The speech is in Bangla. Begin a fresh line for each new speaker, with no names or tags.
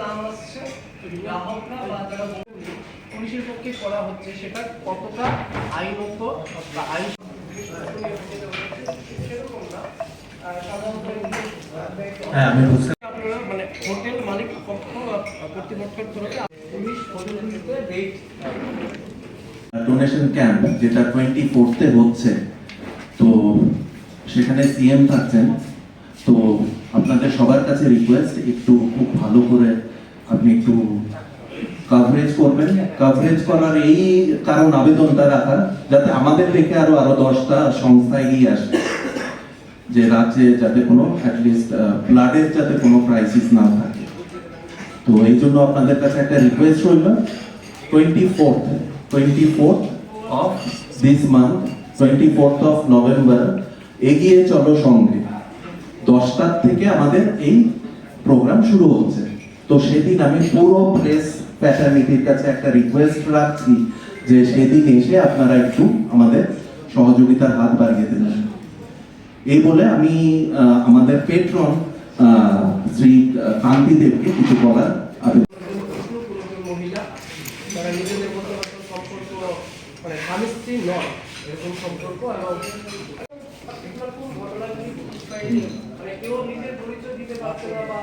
নাম আসছে গ্রাহকরা বা যারা পুলিশের পক্ষে করা হচ্ছে সেটা কতটা আইনত বা আইন সেরকম না আহ, সাধারণত
আমি বুঝতে
আপনারা মানে হোটেল মালিক পক্ষ বা কর্তৃপক্ষের তরফে পুলিশ হোটেলগুলিতে রেট
ডোনেশন ক্যাম্প যেটা টোয়েন্টি ফোর্থে হচ্ছে তো সেখানে সিএম থাকছেন। তো আপনাদের সবার কাছে রিকোয়েস্ট একটু খুব ভালো করে আপনি একটু কাভারেজ করবেন। কাভারেজ করার এই কারণ আবেদনটা রাখা যাতে আমাদের দেখে আরও আরও দশটা সংস্থা এগিয়ে আসে যে রাজ্যে যাতে কোনো অ্যাটলিস্ট ব্লাডের যাতে কোনো ক্রাইসিস না থাকে। তো এই জন্য আপনাদের কাছে একটা রিকোয়েস্ট রইল। Twenty fourth twenty fourth of this month twenty fourth of November এগিয়ে চলো সঙ্গে। দশটার থেকে আমাদের এই প্রোগ্রাম শুরু হচ্ছে। তো সেদিন আমি পুরো প্রেস প্যাটার্নিটির কাছে একটা রিকোয়েস্ট রাখছি যে সেদিন এসে আপনারা একটু আমাদের সহযোগিতার হাত বাড়িয়ে দেবেন এই বলে আমি আমাদের পেট্রন শ্রী কান্তি দেবকে কিছু বলার
ঘটনাগুলি মানে কেউ নিজের পরিচয় দিতে পারছে না বা